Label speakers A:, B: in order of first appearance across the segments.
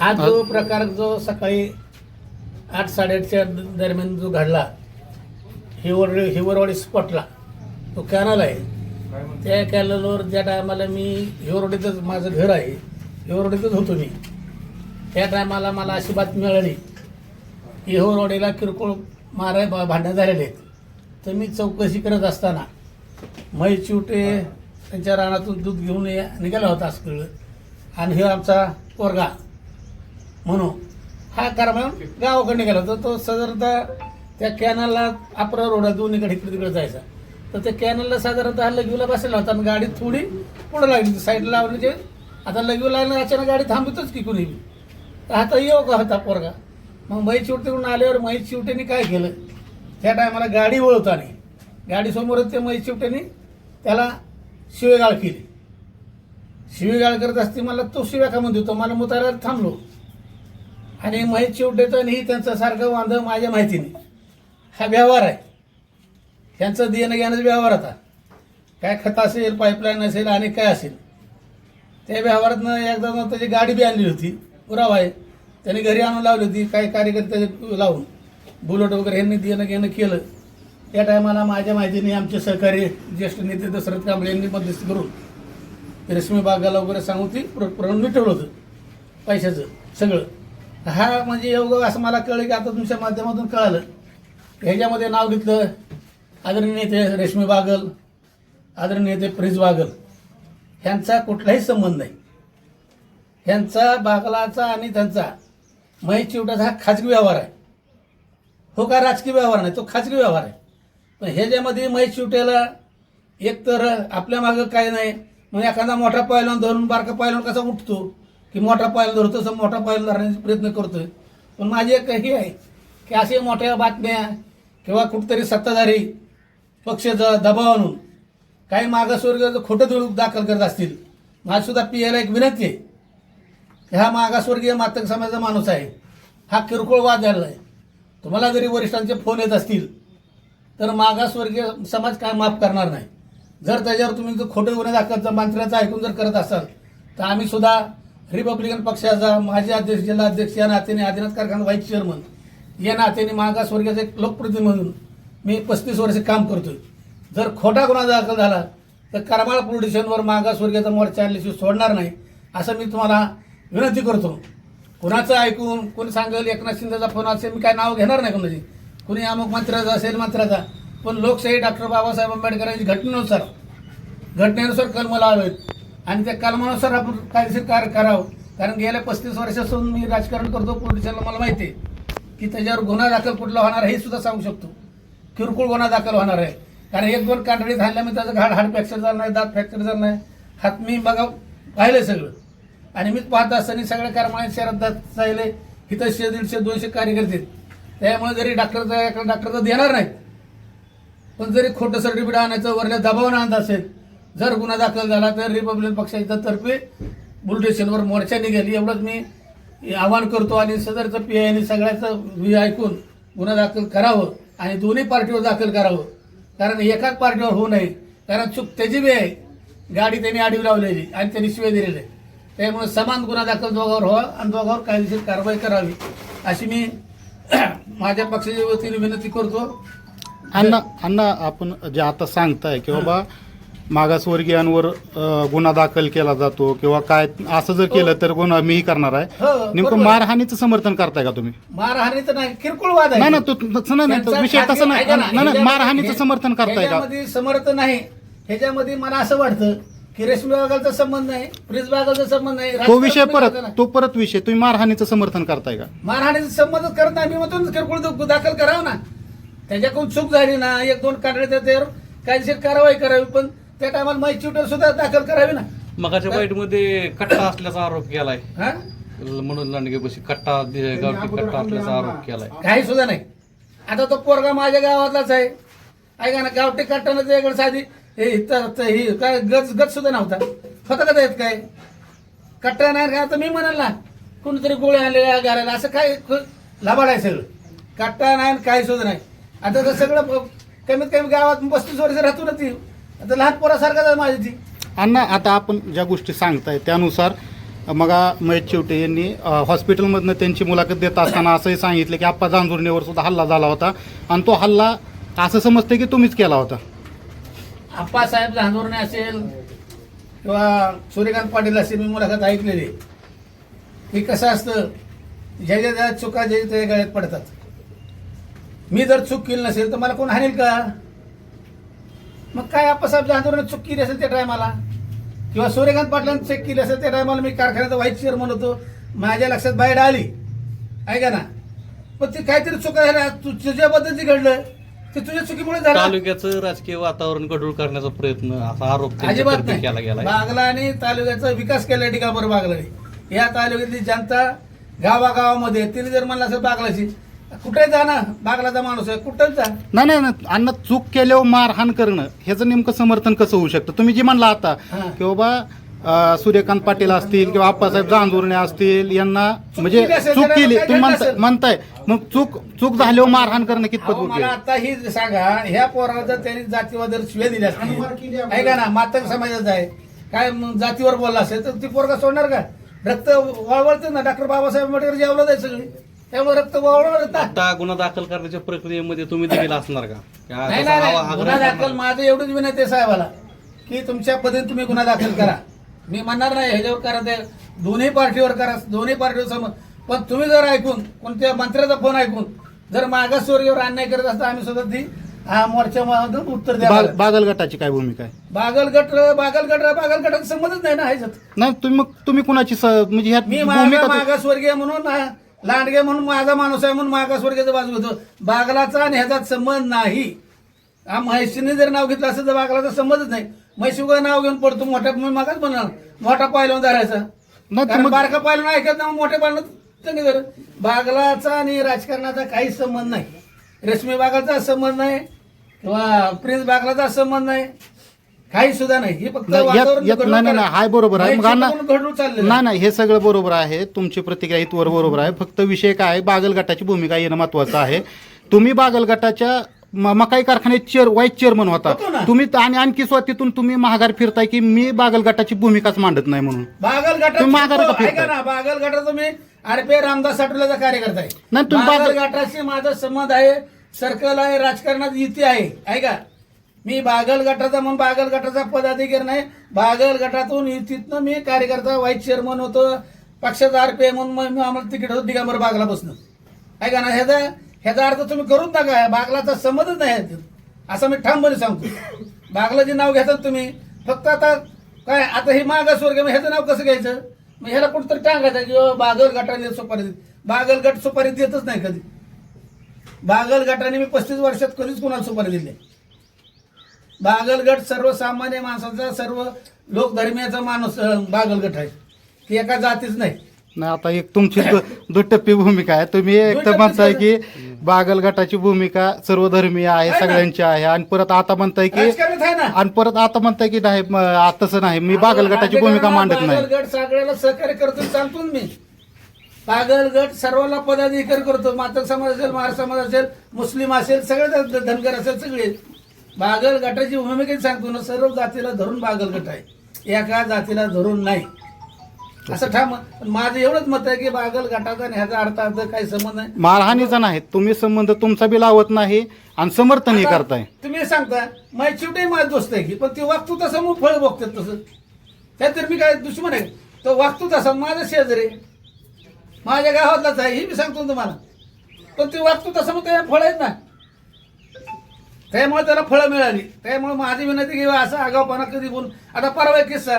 A: हा जो प्रकार जो सकाळी आठ साडेआठच्या दरम्यान जो घडला हिवर हिवरवाडी स्पॉटला तो कॅनल आहे. त्या कॅनलवर ज्या टायमाला मी हिवरवाडीतच माझं घर आहे हिवरवाडीतच होतो मी. त्या टायमाला मला अशी बातमी मिळाली की हिवरवाडीला किरकोळ मारा भा- भांडणं झालेले आहेत. तर मी चौकशी करत असताना मै चिवटे त्यांच्या रानातून दूध घेऊन ये- निघाला होता असं आणि हे आमचा पोरगा. म्हणून. हा कारभार गावाकडे निघाला होता. तो साधारणतः त्या कॅनलला आपरा रोड आहे, दोन्हीकडे इकडे तिकडे जायचा. तर त्या कॅनलला साधारणतः लघवीला बसलेला होता. आणि गाडी थोडी पुढं लागली. साईडला लावण्याचे आता लघवी लागलं अचानक गाडी थांबतच की कुणी तर आता येऊ का होता पोरगा. मग मै चिवटेकडून आल्यावर मै चिवटेने काय केलं? त्या टायमाला गाडी वळवताने गाडीसमोरच ते मै चिवटेने त्याला शिवेगाळ केली. शिवेगाळ करत असते मला तो शिव्या का म्हणतो मला मुतायला थांबलो. आणि महेश चिवटेचं आणि ही त्यांचं सारखं वांध माझ्या माहितीने. हा व्यवहार आहे. त्यांचं देणं घेण्याचा व्यवहार होता. काय खत असेल पाईपलाईन असेल आणि काय असेल. त्या व्यवहारातनं एकदा त्याची गाडी बी आणली होती. पुरावा आहे. त्याने घरी आणून लावली होती. काही कार्यकर्ते लावून. बुलेट वगैरे यांनी देणं घेणं केलं. त्या टायमाला माझ्या माहितीने आमचे सहकारी ज्येष्ठ नेते दशरथ कांबळे यांनी मध्यस्थी करून रेशमी बागाला वगैरे सांगून ती प्र प्रमाण मिटवलं होतं. पैशाचं सगळं. हा म्हणजे योग असं मला कळलं की आता तुमच्या माध्यमातून कळालं. ह्याच्यामध्ये नाव घेतलं आदरणीय नेते रेशमी बागल आदरणीय नेते प्रिज बागल. ह्यांचा कुठलाही संबंध नाही. ह्यांचा बागलाचा आणि त्यांचा महेश चिवटाचा हा खाजगी व्यवहार आहे. हो का राजकीय व्यवहार नाही तो खाजगी व्यवहार आहे. पण ह्याच्यामध्ये महेश चिवट्याला एक तर आपल्या मागं काय नाही मग एखादा मोठा पायलॉन धरून बारका पायलॉन कसा उठतो? की मोठा पायल धरतो तसं मोठा पायल धरण्याचा प्रयत्न करतोय. पण माझी एक हे आहे की असे मोठ्या बातम्या किंवा कुठतरी सत्ताधारी पक्ष ज दबाव आणून काही मागासवर्गीय खोटं दुरुप दाखल करत असतील. माझी सुद्धा पी एला एक विनंती आहे. की हा मागासवर्गीय मातक समाजाचा माणूस आहे. हा किरकोळ वाद झालेला आहे तुम्हाला जरी वरिष्ठांचे फोन येत असतील तर मागासवर्गीय समाज काय माफ करणार नाही. जर त्याच्यावर तुम्ही जर खोटे गुन्हे दाखल जर मंत्र्याचं ऐकून जर करत असाल तर आम्ही सुद्धा रिपब्लिकन पक्षाचा माजी अध्यक्ष जिल्हा अध्यक्ष या नात्याने आदिनाथ कारखाना व्हाईस चेअरमन या नात्याने मागासवर्गीयाचा एक लोकप्रतिनिधी म्हणून मी पस्तीस वर्ष काम करतोय. जर खोटा गुन्हा दाखल झाला तर करमाळ पोलीस स्टेशनवर मागासवर्गीयाचा मोर्चा आणल्याशिवाय सोडणार नाही असं मी तुम्हाला विनंती करतो. कुणाचं ऐकून कोणी सांगेल एकनाथ शिंदेचा फोन असेल मी काय नाव घेणार नाही कोणाची? कुणी अमुक मंत्र्याचा असेल मंत्र्याचा. पण लोकशाही डॉक्टर बाबासाहेब आंबेडकरांची घटनेनुसार घटनेनुसार कलम लावेत आणि त्या कलमानुसार आपण कायदेशीर कार्य करावं. कारण गेल्या पस्तीस वर्षापासून मी राजकारण करतो पोलिसांना मला माहिती आहे की त्याच्यावर गुन्हा दाखल कुठला होणार आहे हे सुद्धा सांगू शकतो. किरकोळ गुन्हा दाखल होणार आहे. कारण एक दोन कांडळी झाल्यामुळे त्याचं घाड हाड फ्रॅक्चर झालं नाही दात फ्रॅक्चर झालं नाही. हात मी बघा पाहिलं सगळं. आणि मीच पाहत असताना सगळ्या कारमाळे शहरात दात चालले इथं शे दीडशे दोनशे कार्यकर्ते आहेत. त्यामुळे जरी डॉक्टरचा तर देणार नाहीत. पण जरी खोटं सर्टिफिकेट आणायचं वरल्या दबाव आणत असेल जर गुन्हा दाखल झाला तर रिपब्लिकन पक्षाच्या तर्फे बुलेट स्टेशनवर मोर्चा निघेल. एवढंच मी आवाहन करतो आणि सदरचं पी आयने सगळ्याचं मी ऐकून गुन्हा दाखल करावं आणि दोन्ही पार्टीवर दाखल करावं. कारण एकाच पार्टीवर होऊ नये. कारण चूक त्याची बी आहे. गाडी त्यांनी आडवी लावलेली आणि त्यांनी शिवाय दिलेले आहे. त्यामुळे समान गुन्हा दाखल दोघांवर व्हावा आणि दोघांवर कायदेशीर कारवाई करावी. अशी मी माझ्या पक्षाच्या वतीने विनंती करतो.
B: अण्णा अण्णा आपण जे आता सांगताय की बाबा मागासवर्गीयांवर अ, गुन्हा दाखल केला जातो किंवा काय असं जर केलं तर गुन्हा मीही करणार आहे.
A: हो,
B: नेमकं
A: बरोबर.
B: मारहाणीचं समर्थन करताय का तुम्ही?
A: मारहाणी तर नाही किरकोळ वाद आहे.
B: नाही ना तो तसं नाही, नाही तो
A: त्यांचा
B: विषय तसा नाही.
A: ऐका ना,
B: नाही, नाही
A: ह्याच्यामध्ये-
B: मारहाणीचं समर्थन करताय का?
A: ह्याच्यामध्ये समर्थ नाही. ह्याच्यामध्ये मला असं वाटतं की रेशमी बागाचा संबंध नाही फ्रीज बागाचा संबंध नाही
B: तो विषय परत
A: नाही.
B: तो परत विषय. तुम्ही मारहाणीचं समर्थन करताय का?
A: मारहाणीचा संबंध करत नाही मी म्हणतो किरकोळ दु- दाखल करावं ना. त्याच्याकडून चूक झाली ना एक दोन काढले तर त्यावर कायदेशीर कारवाई करावी पण त्या टायमाला माहिती चिवटर सुद्धा दाखल करावी ना.
C: मगाच्या बाईटमध्ये कट्टा असल्याचा आरोप केलाय.
A: हा?
C: म्हणून लांडगे बशी कट्टा दि- गावठी कट्टा असल्याचा आरोप केलाय.
A: काही सुद्धा नाही. आता तो पोरगा माझ्या गावातलाच आहे. ऐका ना गावठी काढताना त्याकडे साधी. हे ही काय गज गज सुद्धा नव्हता. होता का त्यात काय? कट्टा नाही का? आता मी म्हणाल ना कोणीतरी गोळ्या आणलेल्या घालायला असं काय लाभाड आहे सगळं. कट्टा नाही आणि काही सुद्धा नाही. आता तर सगळं प- कमीत कमी गावात पस्तीस वर्ष राहतो ना ती. आता लहान पोरासारखाच आहे माझी ती
B: अण्णा आता आपण ज्या गोष्टी सांगताय त्यानुसार मग महेश चिवटे यांनी हॉस्पिटलमधनं त्यांची मुलाखत देत असताना असंही सांगितलं की आप्पा जांजुर्णीवर सुद्धा हल्ला झाला होता. आणि तो हल्ला असं समजतं की तुम्हीच केला होता.
A: आप्पासाहेब झांजोरणे असेल किंवा सूर्यकांत पाटील असेल मी मुलाखत ऐकलेली. की कसं असतं ज्याच्या ज्या चुका ज्या त्या गळ्यात पडतात. मी जर चूक केली नसेल तर मला कोण हाणेल का? मग काय आप्पासाहेब झांजोरने चूक केली असेल त्या टायमाला? किंवा सूर्यकांत पाटलांनी चेक केली असेल त्या टायमाला मी कारखान्याचा व्हाईस चेअरमन होतो. माझ्या लक्षात बाहेर आली. ऐका ना? पण ती काहीतरी चुका झाल्या तु- तुझ्याबद्दल जे घडलं ते तुझ्या चुकीमुळे झालं.
C: तालुक्याचं राजकीय वातावरण गढूळ करण्याचा प्रयत्न असा आरोप
A: अजिबात
C: केला गेलाय.
A: बागला आणि तालुक्याचा विकास केला टिकाबर बागलाने या तालुक्यातली जनता गावागावामध्ये तिने जर म्हणलं असेल बागलाची कुठे जा ना? बागलाचा माणूस आहे. कुठंच जा.
B: नाही नाही नाही. अण्णा चूक केल्यावर मारहाण करणं. ह्याचं नेमकं समर्थन कसं होऊ शकतं? तुम्ही जे म्हणला आता. की बाबा अ, सूर्यकांत पाटील असतील किंवा आप्पासाहेब जांजुर्णे असतील यांना म्हणजे
A: केली असेल,
B: चूक
A: त्याला
B: केली.
A: काय
B: तुम्ही म्हणताय
A: असेल?
B: म्हणताय. मग चूक चूक झाल्यावर मारहाण करणं कितपत
A: अहो,
B: योग्य
A: मला
B: आहे?
A: आता ही सांगा ह्या पोराला जर त्यांनी जातीवाद शिवे दिले असतील ऐका ना मातक समाजाचा आहे. काय मग जातीवर बोलला असेल तर ती पोरगा सोडणार का? रक्त वळवळते ना. डॉक्टर बाबासाहेब आंबेडकर जेवलं जायचं सगळी. त्यामुळे रक्त
C: आता गुन्हा दाखल करण्याच्या प्रक्रियेमध्ये तुम्ही देखील असणार का? की
A: नाही
C: तसा
A: गुन्हा दाखल? माझं एवढंच विनंती आहे साहेबाला की तुमच्या पद्धतीने तुम्ही गुन्हा दाखल करा. मी म्हणणार नाही ह्याच्यावर करा ते. दोन्ही पार्टीवर करा दोन्ही पार्टीवर सम पण तुम्ही जर ऐकून कोणत्या मंत्र्याचा फोन ऐकून जर मागासवर्गीवर अन्याय करत असता आम्ही सुद्धा ती हा मोर्चामधून उत्तर द्या
B: बाग- बागल गटाची काय भूमिका आहे?
A: बागलगट बागलगट बागलगटाचा संबंधच नाही ना ह्याच्यात
B: नाही तुम्ही मग तुम्ही कुणाची स- म्हणजे ह्यात
A: मी
B: भूमिका तर-
A: मागासवर्गीय म्हणून हा, लांडगे म्हणून माझा माणूस आहे म्हणून मागासवर्गीयाचा बाजू घेतो. बागलाचा आणि ह्याचा संबंध नाही. हा म्हैशीने जर नाव घेतलं असेल तर बागलाचा संबंधच नाही. म्हैशी उगा नाव घेऊन पडतो मोठ्या मी मागाच म्हणणार मोठा पायलवून धरायचा. बारका पायलवून ऐकत ना मोठ्या पायलवून त्यांनी जर बागलाचा आणि राजकारणाचा काही संबंध नाही. रेशमी बागाचा संबंध नाही. किंवा प्रिन्स बागलाचा संबंध नाही. काही सुद्धा नाही. हे फक्त
B: नाही, यात- यात- नाही नाही
A: करा.
B: नाही, हाय बरोबर आहे. मग अण्णा. नाही नाही हे सगळं बरोबर आहे. तुमची प्रतिक्रिया इथवर बरोबर आहे. फक्त विषय काय आहे, बागल गटाची भूमिका येणं महत्वाचं आहे. तुम्ही बागल गटाच्या म- मकाई कारखान्यात चेअर वाईस चेअरमन होता.
A: होतो ना.
B: तुम्ही आणि आणखी स्वतःतून तुम्ही महागार फिरताय की मी बागल गटाची भूमिकाच मांडत नाही म्हणून?
A: बागल
B: तुम्ही माघार का
A: ऐका
B: फिरताय?
A: ना बागल गटाचा मी आरपीआय रामदास साठवल्याचा कार्यकर्ता आहे.
B: नाही, तुम्ही
A: बागल
B: बागल-
A: गटाशी माझा संबंध आहे. सर्कल आहे राजकारणात युती आहे. ऐका. मी बागल गटाचा म्हणून बागल गटाचा पदाधिकारी नाही. बागल गटातून तिथनं मी कार्यकर्ता व्हाईस चेअरमन होतो पक्षाचा आरपीआय म्हणून मग मी आम्हाला तिकीट होतं दिगंबर बागला बसणं ऐका ना ह्याचा ह्याचा अर्थ तुम्ही करून टाका. बागलाचा संबंधच नाही ह्याच्यात. असं मी ठामपणे सांगतो. बागलाचे नाव घेतात तुम्ही फक्त आता काय आता हे मागासवर्ग मग ह्याचं नाव कसं घ्यायचं? मग ह्याला कुठंतरी टांगायचं की बागल गटाने सुपारी देत बागल गट सुपारी देतच नाही कधी. बागल गटाने मी पस्तीस वर्षात कधीच कोणाला सुपारी दिली नाही. बागल गट सर्वसामान्य माणसाचा सर्व लोकधर्मीयाचा माणूस अं, बागल गट आहे. ती एका जातीच नाही.
B: नाही आता एक तुमची दु- दुटप्पी भूमिका आहे. तुम्ही एक तर
A: दुटप्पी
B: म्हणताय की? बागल गटाची भूमिका सर्वधर्मीय आहे
A: आहे ना.
B: सगळ्यांची आहे. आणि परत आता म्हणताय की
A: राजकारणात आहे ना?
B: आणि परत आता म्हणताय की नाही म- आ- तसं नाही. मी बागल गटाची भूमिका मांडत नाही.
A: बागल गट सगळ्याला सहकार्य करतो सांगतो ना मी. बागल गट सर्वांना पदाधिकारी करतो. मातक समाज असेल महार समाज असेल मुस्लिम असेल सगळे धनगर असेल सगळे. बागल गटाची भूमिका सांगतो ना सर्व जातीला धरून बागल गट आहे. एका जातीला धरून नाही. असं ठाम माझं एवढंच मत आहे की बागल गटाचा आणि ह्याचा अर्थ अर्थ काही संबंध नाही.
B: मारहाणीचा नाही तुम्ही संबंध तुमचा बी लावत नाही आणि समर्थनही
A: आता
B: करताय.
A: तुम्ही सांगता माझी चिवटे माझ दोस्त आहे की पण ती वागतो तसं मग फळ बघतात तसं. त्यात तर मी काय दुश्मन आहे. तो वागतो तसा माझा शेजारी आहे. माझ्या गावातलाच आहे हे मी सांगतो तुम्हाला. पण ती वागतो तसं मग त्या फळ आहेत ना. त्यामुळे त्याला फळं मिळाली. त्यामुळे माझी विनंती की असं आगावपणा कधी बोलून आता परवा एक किस्सा.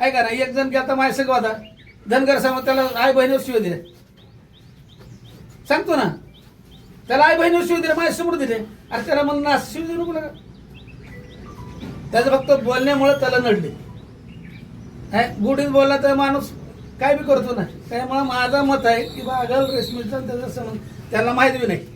A: ऐका ना एक जण गेला माझ्या सगळं होता. धनगर समोर त्याला आई बहिणीवर शिव दिले. सांगतो ना. त्याला आई बहिणीवर शिव दिले माझ्यासमोर दिले. अरे त्याला म्हणून ना शिव देऊ नको त्याचं फक्त बोलण्यामुळे त्याला नडले. हाय, गुढीत बोलला तर माणूस काय बी करतो ना. त्यामुळे माझं मत आहे की बागल रेशमीचा त्याचा संबंध त्याला माहिती बी नाही.